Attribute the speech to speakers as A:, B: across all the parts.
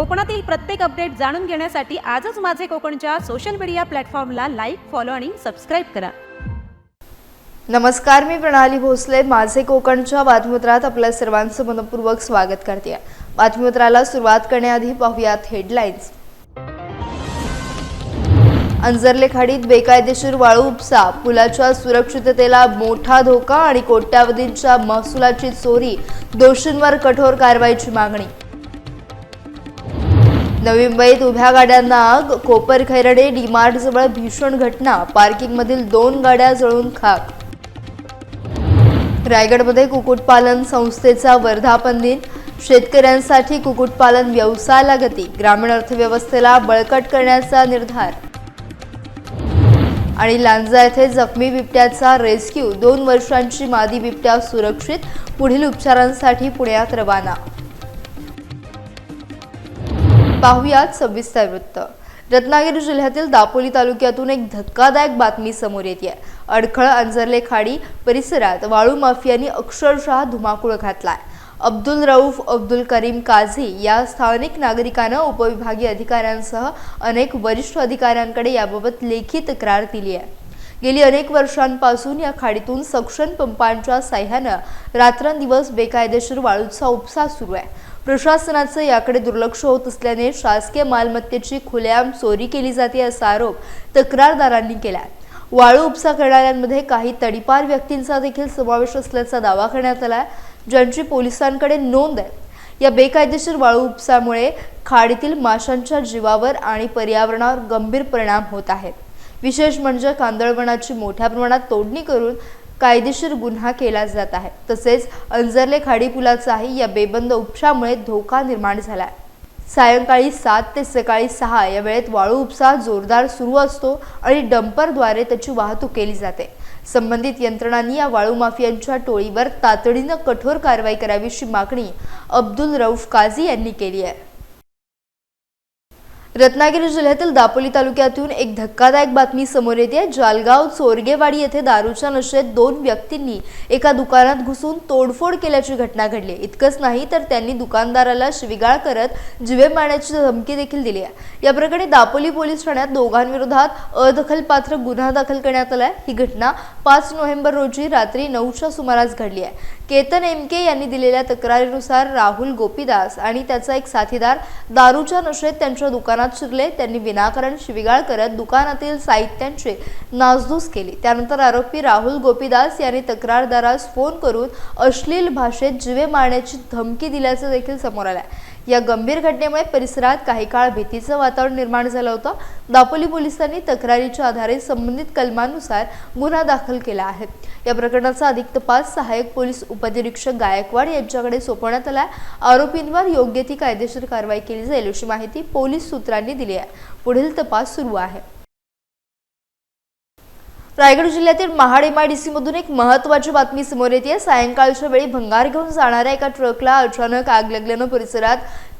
A: कोकणातील प्रत्येक अपडेट जाणून घेण्यासाठी आजच माझे कोकणच्या सोशल मीडिया प्लॅटफॉर्मला लाईक फॉलो आणि सबस्क्राईब करा.
B: नमस्कार मी प्रणाली भोसले. माझे कोकणच्या बातमीपत्रात आपल्या सर्वांचं मनपूर्वक स्वागत करते. बातमीपत्राला सुरुवात करण्याआधी पाहूयात हेडलाईन्स अंजरले खाडीत बेकायदेशीर वाळू उपसा पुलाच्या सुरक्षिततेला मोठा धोका आणि कोट्यावधींच्या महसुलाची चोरी दोषींवर कठोर कारवाईची मागणी. नवी मुंबईत उभ्या गाड्यांना आग कोपर खैरडे डीमार्ट जवळ भीषण घटना पार्किंगमधील दोन गाड्या जळून खाक. रायगडमध्ये कुक्कुटपालन संस्थेचा वर्धापन दिन. शेतकऱ्यांसाठी कुक्कुटपालन व्यवसायाला गती ग्रामीण अर्थव्यवस्थेला बळकट करण्याचा निर्धार. आणि लांजा येथे जखमी बिबट्याचा रेस्क्यू दोन वर्षांची मादी बिबट्या सुरक्षित पुढील उपचारांसाठी पुण्यात रवाना. पाहुयात सविस्तर वृत्त. रत्नागिरी जिल्ह्यातील दापोली तालुक्यातून एक धक्कादायक बातमी समोर येते अडखळ अंजरले खाडी परिसरात वाळू माफियांनी अक्षरशः धुमाकूळ घातलाय. अब्दुल रऊफ अब्दुल करीम काझी या स्थानिक नागरिकानं उपविभागीय अधिकाऱ्यांसह अनेक वरिष्ठ अधिकाऱ्यांकडे याबाबत लेखी तक्रार दिली आहे गेली अनेक वर्षांपासून या खाडीतून सक्शन पंपांच्या साह्यानं रात्रंदिवस बेकायदेशीर वाळूचा उपसा सुरू आहे. प्रशासनाचं याकडे दुर्लक्ष होत असल्याने शासकीय मालमत्तेची खुलेआम चोरी केली जाते असा आरोप तक्रारदारांनी केला वाळू उपसा करणाऱ्यांमध्ये काही तडीपार व्यक्तींचा देखील समावेश असल्याचा दावा करण्यात आला ज्यांची पोलिसांकडे नोंद आहे. या बेकायदेशीर वाळू उपसामुळे खाडीतील माशांच्या जीवावर आणि पर्यावरणावर गंभीर परिणाम होत आहेत. विशेष म्हणजे कांदळवनाची मोठ्या प्रमाणात तोडणी करून कायदेशीर गुन्हा केला जात आहे. तसेच अंजरले खाडी पुलाचाही या बेबंद उपशामुळे धोका निर्माण झाला आहे. सायंकाळी सात ते सकाळी सहा या वेळेत वाळू उपसा जोरदार सुरू असतो आणि डंपरद्वारे त्याची वाहतूक केली जाते. संबंधित यंत्रणांनी या वाळू माफियांच्या टोळीवर तातडीनं कठोर कारवाई करावीशी मागणी अब्दुल रऊफ काझी यांनी केली आहे. रत्नागिरी जिल्ह्यातील दापोली तालुक्यातून एक धक्कादायक बातमी समोर येते. जालगाव चोरगेवाडी येथे दारूच्या नशेत दोन व्यक्तींनी एका दुकानात घुसून तोडफोड केल्याची घटना घडली. इतकंच नाही तर त्यांनी दुकानदाराला शिविगाळ करत जिवे मारण्याची धमकी देखील दिली आहे. या प्रकरणी दापोली पोलीस ठाण्यात दोघांविरोधात अदखलपात्र गुन्हा दाखल करण्यात आला ही घटना पाच नोव्हेंबर रोजी रात्री नऊच्या सुमारास घडली आहे. केतन एमके यांनी दिलेल्या तक्रारीनुसार राहुल गोपीदास आणि त्याचा एक साथीदार दारूच्या नशेत त्यांच्या दुकानात शिरले. त्यांनी विनाकारण शिविगाळ करत दुकानातील साहित्यांची नासधूस केली. त्यानंतर आरोपी राहुल गोपीदास यांनी तक्रारदारास फोन करून अश्लील भाषेत जिवे मारण्याची धमकी दिल्याचं देखील समोर आलंय. या गंभीर घटनेमुळे परिसरात काही काळ भीतीचं वातावरण निर्माण झालं होतं. दापोली पोलिसांनी तक्रारीच्या आधारे संबंधित कलमानुसार गुन्हा दाखल केला आहे. या प्रकरणाचा अधिक तपास सहाय्यक पोलीस उपनिरीक्षक गायकवाड यांच्याकडे सोपवण्यात आला आरोपींवर योग्य ती कायदेशीर कारवाई केली जाईल अशी माहिती पोलीस सूत्रांनी दिली आहे. पुढील तपास सुरू आहे. रायगड जिल्ह्यातील महाड एमआयडीसी मधून एक महत्वाची बातमी समोर येते. सायंकाळच्या वेळी भंगार घेऊन जाणाऱ्या एका ट्रकला अचानक आग लागल्यानं परिसरात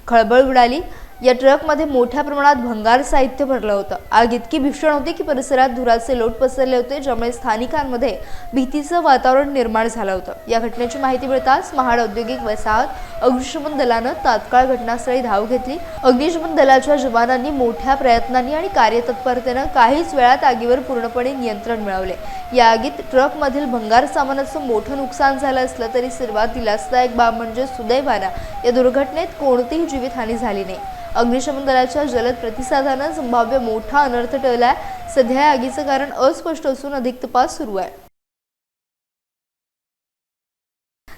B: खळबळ उडाली. या ट्रकमध्ये मोठ्या प्रमाणात भंगार साहित्य भरलं होतं. आग इतकी भीषण होती की परिसरात धुराचे लोट पसरले होते ज्यामुळे स्थानिकांमध्ये भीतीचं वातावरण निर्माण झालं होतं. या घटनेची माहिती मिळताच महाड औद्योगिक वसाहत अग्निशमन दलानं तात्काळ घटनास्थळी धाव घेतली. अग्निशमन दलाच्या जवानांनी मोठ्या प्रयत्नांनी आणि कार्यतत्परतेनं काहीच वेळात आगीवर पूर्णपणे नियंत्रण मिळवले. या आगीत ट्रकमधील भंगार सामानाचं मोठं नुकसान झालं असलं तरी सर्वात दिलासदायक बाब म्हणजे सुदैवानं. या दुर्घटनेत कोणतीही जीवितहानी झाली नाही. अग्निशमन दलाच्या जलद प्रतिसादानं संभाव्य मोठा अनर्थ टळलाय. सध्या या आगीचं कारण अस्पष्ट असून अधिक तपास सुरू आहे.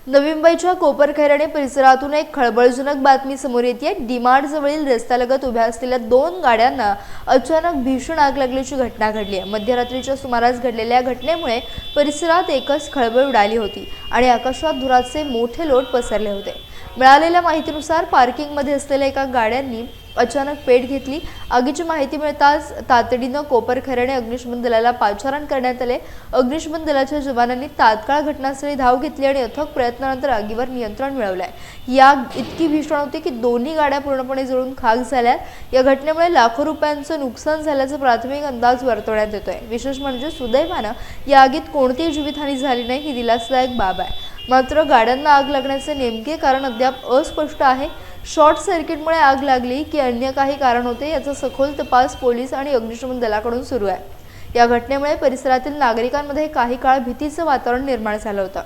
B: नवी मुंबईच्या कोपरखैराणे परिसरातून एक खळबळजनक बातमी समोर येते डीमार्ट जवळील रस्त्यालगत उभ्या असलेल्या दोन गाड्यांना अचानक भीषण आग लागल्याची घटना घडली आहे. मध्यरात्रीच्या सुमारास घडलेल्या या घटनेमुळे परिसरात एकच खळबळ उडाली होती आणि आकाशात धुराचे मोठे लोट पसरले होते. मिळालेल्या माहितीनुसार पार्किंगमध्ये असलेल्या एका गाड्यांनी अचानक पेट घेतली. आगीची माहिती मिळताच तातडीनं कोपरखऱ्याने अग्निशमन दलाला पाचारण करण्यात आले. अग्निशमन दलाच्या जवानांनी तात्काळ घटनास्थळी धाव घेतली आणि अथक प्रयत्नानंतर आगीवर नियंत्रण मिळवलंय. या आग इतकी भीषण होती की दोन्ही गाड्या पूर्णपणे जळून खाक झाल्या या घटनेमुळे लाखो रुपयांचं नुकसान झाल्याचा प्राथमिक अंदाज वर्तवण्यात येतोय. विशेष म्हणजे सुदैवानं या आगीत कोणतीही जीवितहानी झाली नाही ही दिलासादायक बाब आहे. मात्र गाड्यांना आग लागण्याचे नेमके कारण अद्याप अस्पष्ट आहे. शॉर्ट सर्किटमुळे आग लागली की अन्य काही कारण होते याचा सखोल तपास पोलीस आणि अग्निशमन दलाकडून सुरू आहे. या घटनेमुळे परिसरातील नागरिकांमध्ये काही काळ भीतीचं वातावरण निर्माण झालं होतं.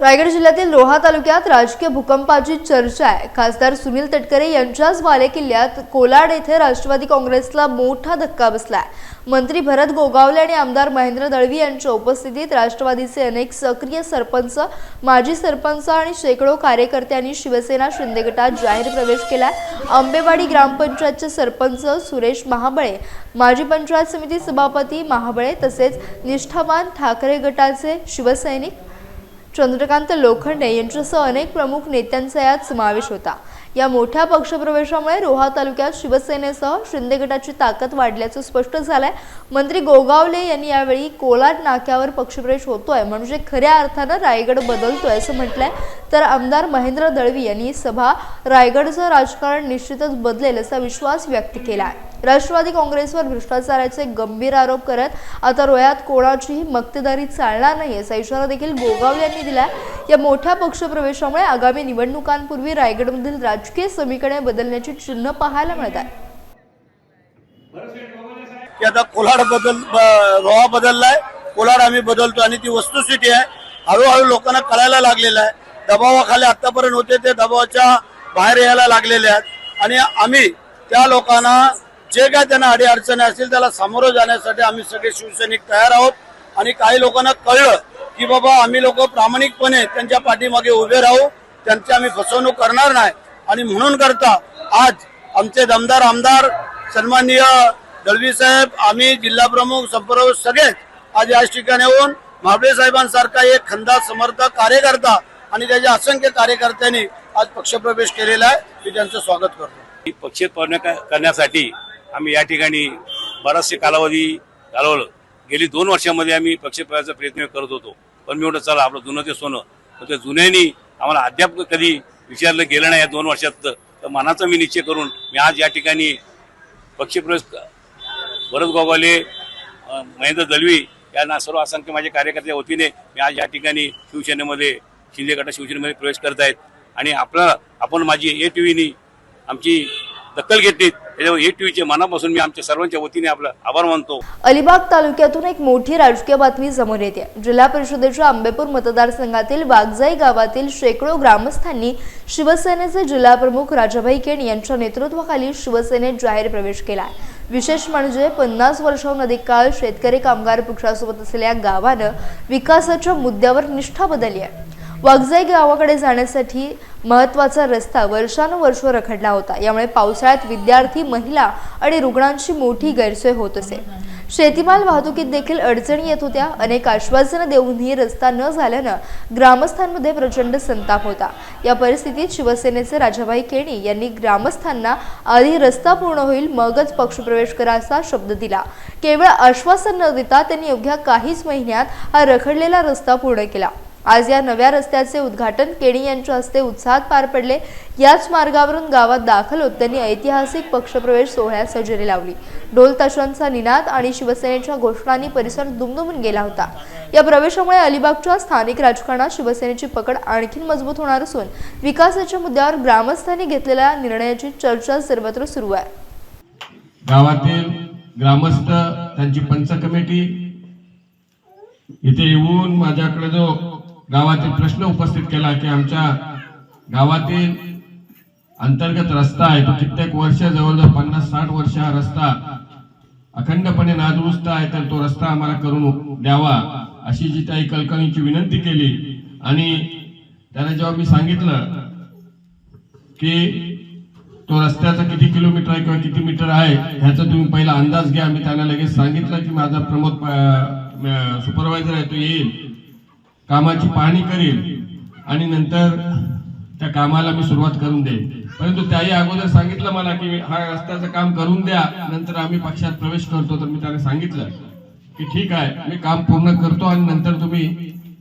B: रायगड जिल्ह्यातील रोहा तालुक्यात राजकीय भूकंपाची चर्चा आहे. खासदार सुनील तटकरे यांच्याच बालेकिल्ल्यात कोलाड येथे राष्ट्रवादी काँग्रेसला मोठा धक्का बसलाय. मंत्री भरत गोगावले आणि आमदार महेंद्र दळवी यांच्या उपस्थितीत राष्ट्रवादीचे अनेक सक्रिय सरपंच माजी सरपंच आणि शेकडो कार्यकर्त्यांनी शिवसेना शिंदे गटात जाहीर प्रवेश केला आंबेवाडी ग्रामपंचायतचे सरपंच सुरेश महाबळे माजी पंचायत समिती सभापती महाबळे तसेच निष्ठावान ठाकरे गटाचे शिवसैनिक चंद्रकांत लोखंडे यांच्यासह अनेक प्रमुख नेत्यांचा यात समावेश होता. या मोठ्या पक्षप्रवेशामुळे रोहा तालुक्यात शिवसेनेसह शिंदे गटाची ताकद वाढल्याचं स्पष्ट झालंय. मंत्री गोगावले यांनी यावेळी कोलाट नाक्यावर पक्षप्रवेश होतोय म्हणजे खऱ्या अर्थानं रायगड बदलतोय असं म्हटलंय. तर आमदार महेंद्र दळवी यांनी सभा रायगडचं राजकारण निश्चितच बदलेल असा विश्वास व्यक्त केला आहे राष्ट्रवादी काँग्रेसवर भ्रष्टाचाराचे गंभीर आरोप करत आता रोयात कोणाचीही मक्तेदारी चालणार नाही असा इशारा देखील गोगावले यांनी दिला या मोठ्या पक्षप्रवेशामुळे आगामी निवडणुकांपूर्वी रायगडमधील राजकीय समीकरणे बदलण्याची चिन्ह पाहायला मिळत आहे.
C: की आता कोलाड बदल रोहा बदललाय. कोलाड आम्ही बदलतो आणि ती वस्तुस्थिती आहे. हळूहळू लोकांना कळायला लागलेलं आहे. दबावाखाली आतापर्यंत होते ते दबावाच्या बाहेर यायला लागलेले आहेत. आणि आम्ही त्या लोकांना जे काय त्यांना अडीअडचणी असतील त्याला सामोरं जाण्यासाठी आम्ही सगळे शिवसैनिक तयार आहोत. आणि काही लोकांना कळलं की बाबा आम्ही लोक प्रामाणिकपणे त्यांच्या पाठीमागे उभे राहू. त्यांची आम्ही फसवणूक करणार नाही. आणि म्हणून करता आज आमचे दमदार आमदार सन्माननीय दळवी साहेब आम्ही जिल्हा प्रमुख संपर्क सगळेच आज या ठिकाणी येऊन महाबळे साहेबांसारखा एक खंदा समर्थक कार्यकर्ता आणि त्याच्या असंख्य कार्यकर्त्यांनी आज पक्षप्रवेश केलेला आहे. मी त्यांचं स्वागत करतो.
D: पक्षेत करण्यासाठी आम्ही या ठिकाणी बराचसे कालावधी घालवलं. गेली दोन वर्षामध्ये आम्ही पक्षप्रयाचा प्रयत्न करत होतो. पण मी म्हटलं चला आपलं जुनं ते सोनं. तर त्या जुन्यानी आम्हाला अद्याप कधी विचारलं गेलं नाही या दोन वर्षात तर. मनाचा मी निश्चय करून मी आज या ठिकाणी पक्षप्रवेश भरत गोगावले महेंद्र दलवी यांना सर्व असंख्य माझे कार्यकर्त्या वतीने मी आज या ठिकाणी शिवसेनेमध्ये शिंदे गटा शिवसेनेमध्ये प्रवेश करत आहेत आणि आपलं आपण माझी ए टी व्हीनी आमची दखल घेतली. त्याच्यावर ए मनापासून मी आमच्या सर्वांच्या वतीने आपला आभार मानतो.
B: अलिबाग तालुक्यातून एक मोठी राजकीय बातमी समोर येते. जिल्हा परिषदेच्या आंबेपूर मतदारसंघातील वागजाई गावातील शेकडो ग्रामस्थांनी शिवसेनेचे जिल्हा प्रमुख राजाभाई केण यांच्या नेतृत्वाखाली शिवसेनेत जाहीर प्रवेश केला. विशेष म्हणजे पन्नास वर्षाहून अधिक काळ शेतकरी कामगार पक्षासोबत असलेल्या गावानं विकासाच्या मुद्द्यावर निष्ठा बदलली आहे. वागजाई गावाकडे जाण्यासाठी महत्त्वाचा रस्ता वर्षानुवर्ष रखडला होता. यामुळे पावसाळ्यात विद्यार्थी महिला आणि रुग्णांची मोठी गैरसोय होत असे. शेतीमाल वाहतुकीत देखील अडचणी येत होत्या. अनेक आश्वासनं देऊनही रस्ता न झाल्यानं ग्रामस्थांमध्ये प्रचंड संताप होता. या परिस्थितीत शिवसेनेचे राजाभाई केणी यांनी ग्रामस्थांना आधी रस्ता पूर्ण होईल मगच पक्षप्रवेश करा असा शब्द दिला. केवळ आश्वासन न देता त्यांनी अवघ्या काहीच महिन्यात हा रखडलेला रस्ता पूर्ण केला. आज या नव्या रस्त्याचे उद्घाटन केणी यांच्या हस्ते उत्साहात पार पडले. याच मार्गावरून गावात दाखल होत त्यांनी ऐतिहासिक पक्षप्रवेश सोहळ्यास हजेरी लावली. ढोल ताशांचा निनाद आणि शिवसेनेच्या घोषणांनी परिसर दुमदुमून गेला होता. या प्रवेशामुळे अलिबागच्या स्थानिक राजकारणात शिवसेनेची पकड आणखी मजबूत होणार असून विकासाच्या मुद्द्यावर ग्रामस्थांनी घेतलेल्या निर्णयाची चर्चा सर्वत्र सुरू आहे.
E: गावातील ग्रामस्थ त्यांची पंच कमिटी इथे येऊन माझ्याकडे जो गावातील प्रश्न उपस्थित केला की आमच्या गावातील अंतर्गत रस्ता आहे. तो कित्येक वर्ष जवळजवळ पन्नास साठ वर्ष हा रस्ता अखंडपणे नादुरुस्त आहे तर तो रस्ता आम्हाला करून द्यावा अशी जी काही कलकणीची विनंती केली. आणि त्याला जेव्हा मी सांगितलं की तो रस्त्याचा किती किलोमीटर आहे किंवा किती मीटर आहे ह्याचा तुम्ही पहिला अंदाज घ्या. मी त्यांना लगेच सांगितलं की माझा प्रमोद सुपरवायझर आहे तो येईल. कामाची पाहणी करेल आणि नंतर त्या कामाला मी सुरुवात करून देईन. परंतु त्याही अगोदर सांगितलं मला की हा रस्त्याचं काम करून द्या नंतर आम्ही पक्षात प्रवेश करतो. तर मी त्याला सांगितलं की ठीक आहे मी काम पूर्ण करतो आणि नंतर तुम्ही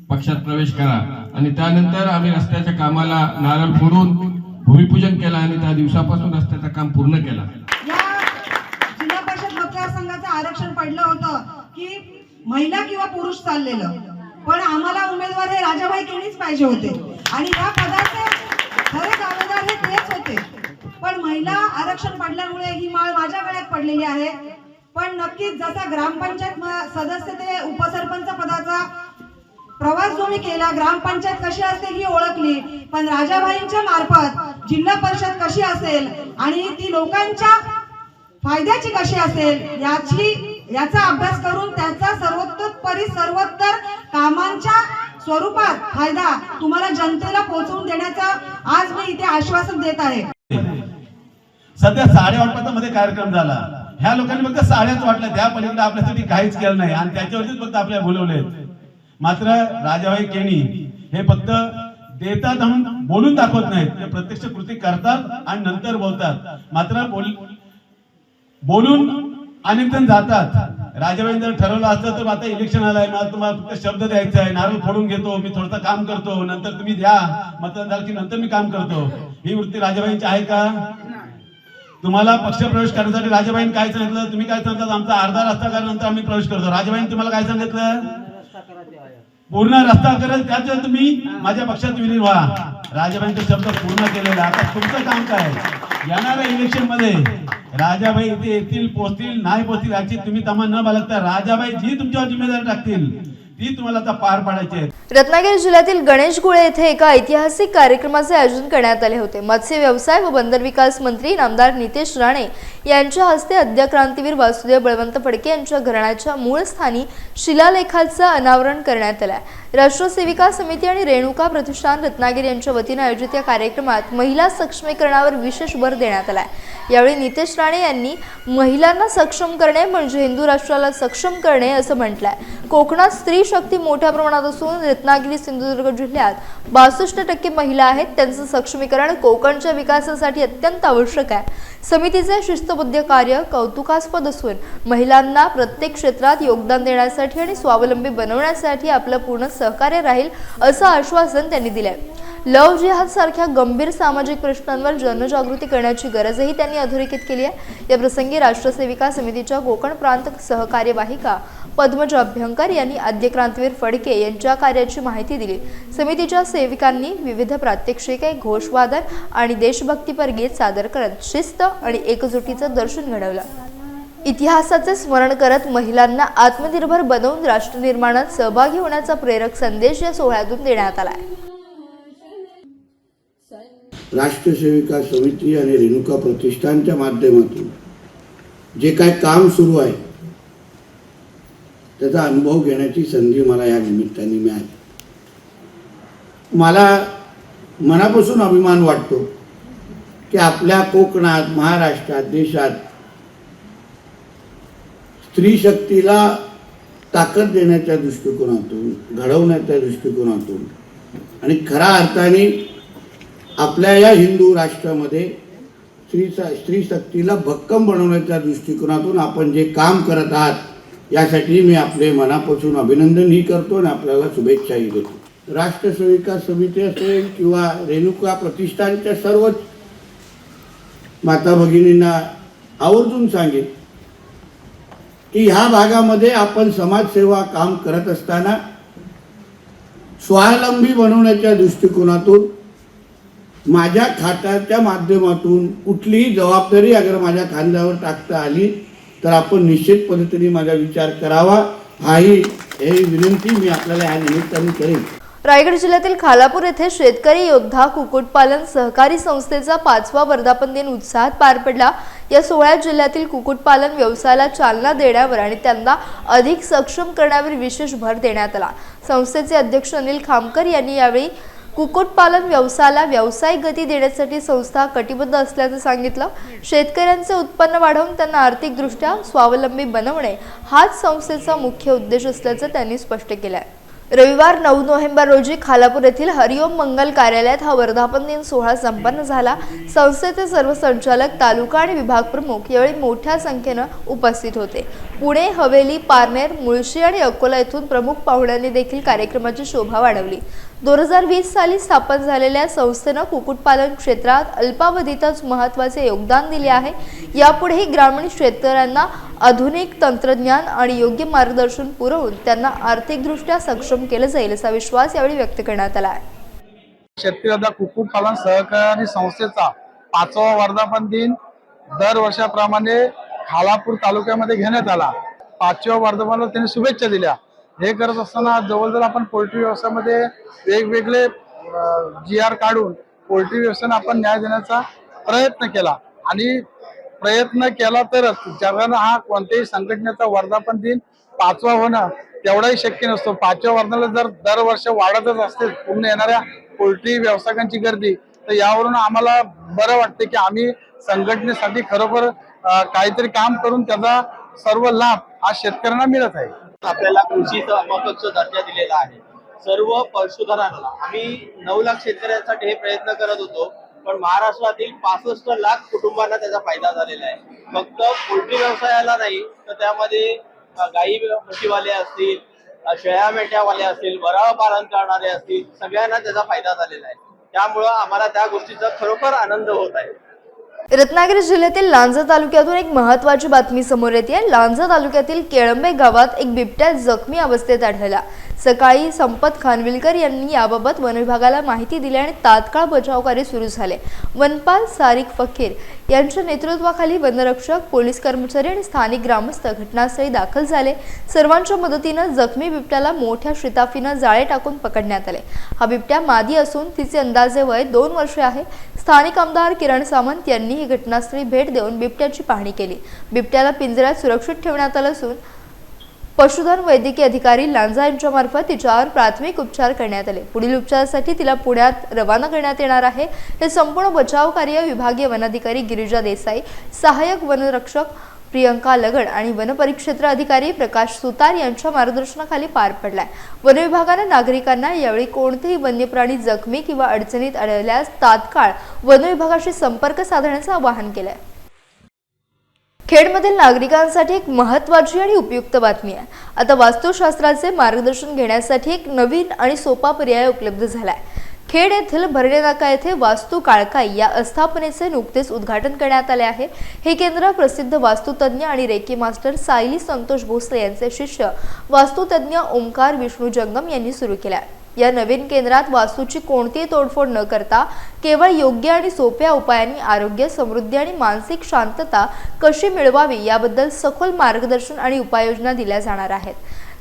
E: पक्षात प्रवेश करा. आणि त्यानंतर आम्ही रस्त्याच्या कामाला नारळ फोडून भूमिपूजन केलं आणि त्या दिवसापासून रस्त्याचं काम पूर्ण केलं.
F: जिल्हा परिषद मतदारसंघाचं आरक्षण पडलं होतं की महिला किंवा पुरुष चाललेलं. पण हे राजाभाई केणीच पाहिजे होते. आणि या पदाचे खरे दावेदार हे तेच होते. पण महिला आरक्षण पडल्यामुळे ही माळ माझ्या गळ्यात पडलेली आहे. पण नक्कीच जसा ग्रामपंचायत सदस्य ते उपसरपंच पदाचा प्रवास जो मी केला ग्रामपंचायत कशी असते ही ओळखली. पण राजाभाईंच्या मार्फत जिल्हा परिषद कशी असेल आणि ती लोकांच्या फायद्याची कशी असेल याची याचा अभ्यास करून त्याचा सर्वतोपरी सर्वोत्तर कामांच्या स्वरूपात फायदा तुम्हाला जनतेला पोहोचवून देण्याचा आज मी इथे आश्वासन देत आहे.
G: सध्या साड्या वाटपाचा मध्ये कार्यक्रम झाला. ह्या लोकांनी फक्त साड्याच वाटल्या त्या पलीकडे आपल्यासाठी काहीच केलं नाही. आणि त्याच्यावरतीच फक्त आपल्याला बोलवले मात्र राजाभाई केणी हे फक्त देतात म्हणून बोलून दाखवत नाहीत. ते प्रत्यक्ष कृती करतात आणि नंतर बोलतात. मात्र बोल बोलून अनेक जण जातात. राजाबाई जर ठरवलं असतं तर आता इलेक्शन आलंय. मला तुम्हाला फक्त शब्द द्यायचा आहे. नारळ फोडून घेतो. मी थोडंसं काम करतो. नंतर तुम्ही द्या. मतदान झालं की नंतर मी काम करतो. ही वृत्ती राजाबाईंची आहे का? तुम्हाला पक्ष प्रवेश करण्यासाठी राजाबाईंनी काय सांगितलं? तुम्ही काय सांगतात? आमचा अर्धा रस्ता करा आम्ही प्रवेश करतो. राजाबाईंनी तुम्हाला काय सांगितलं? पूर्ण रस्ता करेल त्याच तुम्ही? माझ्या पक्षात विलीन व्हा. राजाबाईंचे शब्द पूर्ण केलेला आता तुमचं काम काय? येणाऱ्या इलेक्शनमध्ये राजाबाई इथे येतील पोचतील नाही पोचतील याची तुम्ही तमा न बाळगता राजाबाई जी तुमच्यावर जिम्मेदारी टाकतील ती तुम्हाला आता पार पाडायची आहे.
B: रत्नागिरी जिल्ह्यातील गणेश गुळे येथे एका ऐतिहासिक कार्यक्रमाचे आयोजन करण्यात आले होते. मत्स्य व्यवसाय व बंदर विकास मंत्री नामदार नितेश राणे यांच्या हस्ते अद्यक्रांतीवीर वासुदेव बळवंत फडके यांच्या घराण्याच्या मूळ स्थानी शिलालेखाचं अनावरण करण्यात आलं राष्ट्रसेविका समिती आणि रेणुका प्रतिष्ठान रत्नागिरी यांच्या वतीने आयोजित या कार्यक्रमात महिला सक्षमीकरणावर विशेष भर देण्यात आला यावेळी नितेश राणे यांनी महिलांना सक्षम करणे म्हणजे हिंदू राष्ट्राला सक्षम करणे असं म्हटलं आहे कोकणात स्त्री शक्ती मोठ्या प्रमाणात असून रत्नागिरी सिंधुदुर्ग जिल्ह्यात बासष्ट टक्के महिला आहेत. त्यांचं सक्षमीकरण कोकणच्या विकासासाठी अत्यंत आवश्यक आहे. समितीचे शिस्तबद्ध कार्य कौतुकास्पद असून महिलांना प्रत्येक क्षेत्रात योगदान देण्यासाठी आणि स्वावलंबी बनवण्यासाठी आपलं पूर्ण सहकार्य राहील असं आश्वासन त्यांनी दिलंय. लव जिहाद सारख्या गंभीर सामाजिक प्रश्नांवर जनजागृती करण्याची गरजही त्यांनी अधोरेखित केली आहे. या प्रसंगी राष्ट्रसेविका समितीच्या कोकण प्रांत सहकार्यवाहिका पद्मजा अभ्यंकर यांनी आद्य क्रांतीवीर फडके यांच्या कार्याची माहिती दिली. समितीच्या सेविकांनी विविध प्रात्यक्षिके घोषवादन आणि देशभक्तीपर गीत सादर करत शिस्त आणि एकजुटीचं दर्शन घडवलं. इतिहासाचे स्मरण करत महिलांना आत्मनिर्भर बनवून राष्ट्रनिर्माणात सहभागी होण्याचा प्रेरक संदेश या सोहळ्यातून देण्यात आला आहे
H: राष्ट्रसेविका समिती आणि रेणुका प्रतिष्ठानच्या माध्यमातून जे काय काम सुरू आहे त्याचा अनुभव घेण्याची संधी मला या निमित्ताने मिळाली. मला मनापासून अभिमान वाटतो की आपल्या कोकणात महाराष्ट्रात देशात स्त्री शक्तीला ताकद देण्याच्या दृष्टिकोनातून घडवण्याच्या दृष्टिकोनातून आणि खऱ्या अर्थाने आपल्या या हिंदू राष्ट्रामध्ये स्त्री स्त्री शक्तीला भक्कम बनवण्याच्या दृष्टिकोनातून आपण जे काम करत आहात यासाठी मी आपले मनापासून अभिनंदनही करतो आणि आपल्याला शुभेच्छाही देतो. राष्ट्रसेविका समिती असेल किंवा रेणुका प्रतिष्ठानच्या सर्वच माता भगिनींना आवर्जून सांगेन की ह्या भागामध्ये आपण समाजसेवा काम करत असताना स्वावलंबी बनवण्याच्या दृष्टिकोनातून माझ्या खात्याच्या माध्यमातून कुठलीही जबाबदारी अगर माझ्या खांद्यावर टाकता आली तर आपण निश्चित पद्धतीने माझा विचार करावा. हाही ही विनंती मी आपल्याला या निमित्ताने करेन.
B: रायगड जिल्ह्यातील खालापूर येथे शेतकरी योद्धा कुक्कुटपालन सहकारी संस्थेचा पाचवा वर्धापन दिन उत्साहात पार पडला. या सोहळ्यात जिल्ह्यातील कुक्कुटपालन व्यवसायाला चालना देण्यावर आणि त्यांना अधिक सक्षम करण्यावर विशेष भर देण्यात आला. संस्थेचे अध्यक्ष अनिल खामकर यांनी यावेळी कुक्कुटपालन व्यवसायाला व्यावसायिक गती देण्यासाठी संस्था कटिबद्ध असल्याचं सांगितलं. शेतकऱ्यांचे उत्पन्न वाढवून त्यांना आर्थिकदृष्ट्या स्वावलंबी बनवणे हाच संस्थेचा मुख्य उद्देश असल्याचं त्यांनी स्पष्ट केलं आहे रविवार नऊ नोव्हेंबर रोजी खालापूर येथील हरिओम मंगल कार्यालयात हा वर्धापन दिन सोहळा संपन्न झाला. संस्थेचे सर्व संचालक तालुका आणि विभाग प्रमुख यावेळी मोठ्या संख्येनं उपस्थित होते. पुणे हवेली पारनेर मुळशी आणि अकोला येथून प्रमुख पाहुण्यांनी देखील कार्यक्रमाची शोभा वाढवली. दोन हजार वीस साली स्थापन झालेल्या संस्थेनं कुक्कुटपालन क्षेत्रात अल्पावधीतच महत्त्वाचे योगदान दिले आहे. यापुढेही ग्रामीण शेतकऱ्यांना आधुनिक तंत्रज्ञान आणि योग्य मार्गदर्शन पुरवून त्यांना आर्थिकदृष्ट्या सक्षम केलं जाईल असा विश्वास यावेळी व्यक्त करण्यात आला आहे.
I: शेतकरी आता कुक्कुटपालन सहकारी संस्थेचा पाचवा वर्धापन दिन दर वर्षाप्रमाणे खालापूर तालुक्यामध्ये घेण्यात आला. पाचव्या वर्धापनाला त्यांनी शुभेच्छा दिल्या. हे करत असताना जवळजवळ आपण पोल्ट्री व्यवसायामध्ये वेगवेगळे जी आर काढून पोल्ट्री व्यवसायाने आपण न्याय देण्याचा प्रयत्न केला. आणि प्रयत्न केला तरच जगानं हा कोणत्याही संघटनेचा वर्धापन दिन पाचवा होणं तेवढाही शक्य नसतो. पाचव्या वर्धाला जर दरवर्ष वाढतच असते पूर्ण येणाऱ्या पोल्ट्री व्यावसायिकांची गर्दी तर यावरून आम्हाला बरं वाटते की आम्ही संघटनेसाठी खरोखर काहीतरी काम करून त्याचा सर्व लाभ हा शेतकऱ्यांना मिळत आहे.
J: आपल्याला कृषीचा समकक्ष दर्जा दिलेला आहे. सर्व पशुधनांना आम्ही नऊ लाख शेतकऱ्यांसाठी हे प्रयत्न करत होतो पण महाराष्ट्रातील पासष्ट लाख कुटुंबांना त्याचा फायदा झालेला आहे. फक्त पोल्ट्री व्यवसायाला नाही तर त्यामध्ये गाई म्हशीवाले असतील शेळ्या मेंढ्यावाले असतील वराळ पालन करणारे असतील सगळ्यांना त्याचा फायदा झालेला आहे. त्यामुळं आम्हाला त्या गोष्टीचा खरोखर आनंद होत आहे.
B: रत्नागिरी जिल्ह्यातील लांजा तालुक्यातून एक महत्वाची बातमी समोर येते. लांजा तालुक्यातील केळंबे गावात एक बिबट्या जखमी अवस्थेत आढळला. सकाळी संपत खानविलकर यांनी याबाबत वन विभागाला माहिती दिली आणि तात्काळ बचाव कार्य सुरू झाले. वनपाल सारिक फकीर यांच्या नेतृत्वाखाली वनरक्षक पोलीस कर्मचारी आणि स्थानिक ग्रामस्थ घटनास्थळी दाखल झाले. सर्वांच्या मदतीनं जखमी बिबट्याला मोठ्या शिताफीनं जाळे टाकून पकडण्यात आले. हा बिबट्या मादी असून तिचे अंदाजे वय दोन वर्षे आहे. स्थानिक आमदार किरण सामंत यांनी ही घटनास्थळी भेट देऊन बिबट्याची पाहणी केली. बिबट्याला पिंजऱ्यात सुरक्षित ठेवण्यात आलं असून पशुधन वैद्यकीय अधिकारी लांजा यांच्यामार्फत तिच्यावर प्राथमिक उपचार करण्यात आले. पुढील उपचारासाठी तिला पुण्यात रवाना करण्यात येणार आहे. हे संपूर्ण बचाव कार्य विभागीय वनाधिकारी गिरिजा देसाई सहाय्यक वनरक्षक प्रियंका लगड आणि वनपरिक्षेत्र अधिकारी प्रकाश सुतार यांच्या मार्गदर्शनाखाली पार पडलाय. वन विभागाने नागरिकांना यावेळी कोणतेही वन्यप्राणी जखमी किंवा अडचणीत आढळल्यास तात्काळ वन विभागाशी संपर्क साधण्याचं आवाहन केलंय. खेडमधील नागरिकांसाठी एक महत्त्वाची आणि उपयुक्त बातमी आहे. आता वास्तुशास्त्राचे मार्गदर्शन घेण्यासाठी एक नवीन आणि सोपा पर्याय उपलब्ध झाला आहे खेड येथील भरणे नाका येथे वास्तू काळकाई या आस्थापनेचे नुकतेच उद्घाटन करण्यात आले आहे. हे केंद्र प्रसिद्ध वास्तुतज्ञ आणि रेकी मास्टर सायली संतोष भोसले यांचे शिष्य वास्तुतज्ञ ओंकार विष्णू जंगम यांनी सुरू केले आहे या नवीन केंद्रात वास्तूची कोणतीही तोडफोड न करता केवळ योग्य आणि सोप्या उपायांनी आरोग्य समृद्धी आणि मानसिक शांतता कशी मिळवावी याबद्दल सखोल मार्गदर्शन आणि उपाययोजना दिल्या जाणार आहेत.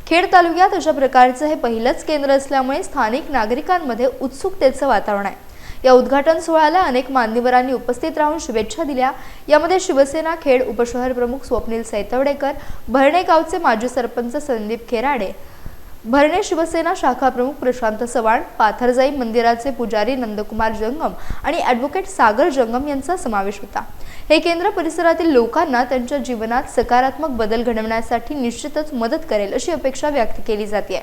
B: खेड तालुक्यात अशा प्रकारचं हे पहिलंच केंद्र असल्यामुळे स्थानिक नागरिकांमध्ये उत्सुकतेचं वातावरण आहे. या उद्घाटन सोहळ्याला अनेक मान्यवरांनी उपस्थित राहून शुभेच्छा दिल्या. यामध्ये शिवसेना खेड उपशहर प्रमुख स्वप्नील सैतवडेकर भरणेगावचे माजी सरपंच संदीप खेराडे भरणे शिवसेना शाखा प्रमुख प्रशांत चव्हाण पाथरजाई मंदिराचे पुजारी नंदकुमार जंगम आणि ॲडव्होकेट सागर जंगम यांचा समावेश होता. हे केंद्र परिसरातील लोकांना त्यांच्या जीवनात सकारात्मक बदल घडवण्यासाठी निश्चितच मदत करेल अशी अपेक्षा व्यक्त केली जाते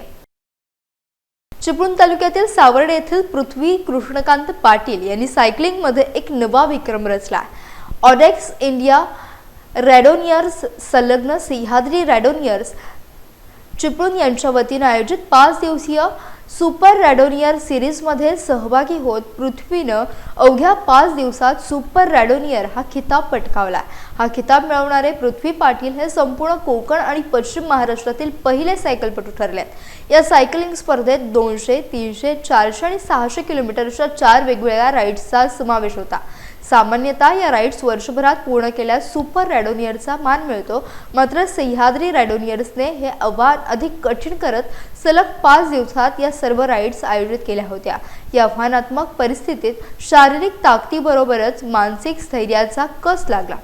B: चिपळूण तालुक्यातील सावर्डे येथील पृथ्वी कृष्णकांत पाटील यांनी सायकलिंगमध्ये एक नवा विक्रम रचला. ऑडेक्स इंडिया रॅडोनियर्स संलग्न सिंहाद्री रॅडोनियर्स चिपळूण यांच्या वतीनं आयोजित पाच दिवसीय सुपर रॅडोनियर सिरीजमध्ये सहभागी होत पृथ्वीनं अवघ्या पाच दिवसात सुपर रॅडोनियर हा खिताब पटकावला. हा खिताब मिळवणारे पृथ्वी पाटील हे संपूर्ण कोकण आणि पश्चिम महाराष्ट्रातील पहिले सायकलपटू ठरलेत. या सायकलिंग स्पर्धेत दोनशे तीनशे चारशे आणि सहाशे किलोमीटरच्या चार वेगवेगळ्या राईड्सचा समावेश होता. सामान्यतः या राईड्स वर्षभरात पूर्ण केल्यास सुपर रॅडोनियरचा मान मिळतो. मात्र सह्याद्री रॅडोनियर्सने हे आव्हान अधिक कठीण करत सलग पाच दिवसात या सर्व राईड्स आयोजित केल्या होत्या. या आव्हानात्मक परिस्थितीत शारीरिक ताकदीबरोबरच मानसिक स्थैर्याचा कस लागला?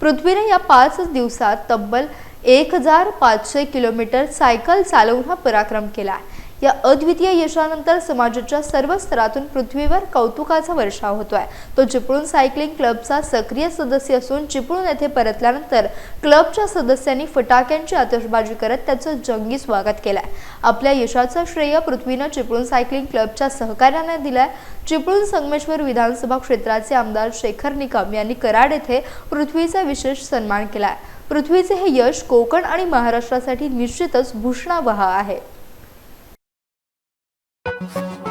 B: पृथ्वीने या पाच दिवसात तब्बल एक हजार पाचशे किलोमीटर सायकल चालवून हा पराक्रम केला आहे. या अद्वितीय यशानंतर समाजाच्या सर्व स्तरातून पृथ्वीवर कौतुकाचा वर्षाव होतोय. तो चिपळूण सायकलिंग क्लबचा सक्रिय सदस्य असून चिपळूण येथे परतल्यानंतर क्लबच्या सदस्यांनी फटाक्यांची आतषबाजी करत त्याचं जंगी स्वागत केलंय. आपल्या यशाचं श्रेय पृथ्वीनं चिपळूण सायकलिंग क्लबच्या सहकार्याने दिलाय. चिपळूण संगमेश्वर विधानसभा क्षेत्राचे आमदार शेखर निकम यांनी कराड येथे पृथ्वीचा विशेष सन्मान केलाय. पृथ्वीचे हे यश कोकण आणि महाराष्ट्रासाठी निश्चितच भूषणावह आहे. Thank you.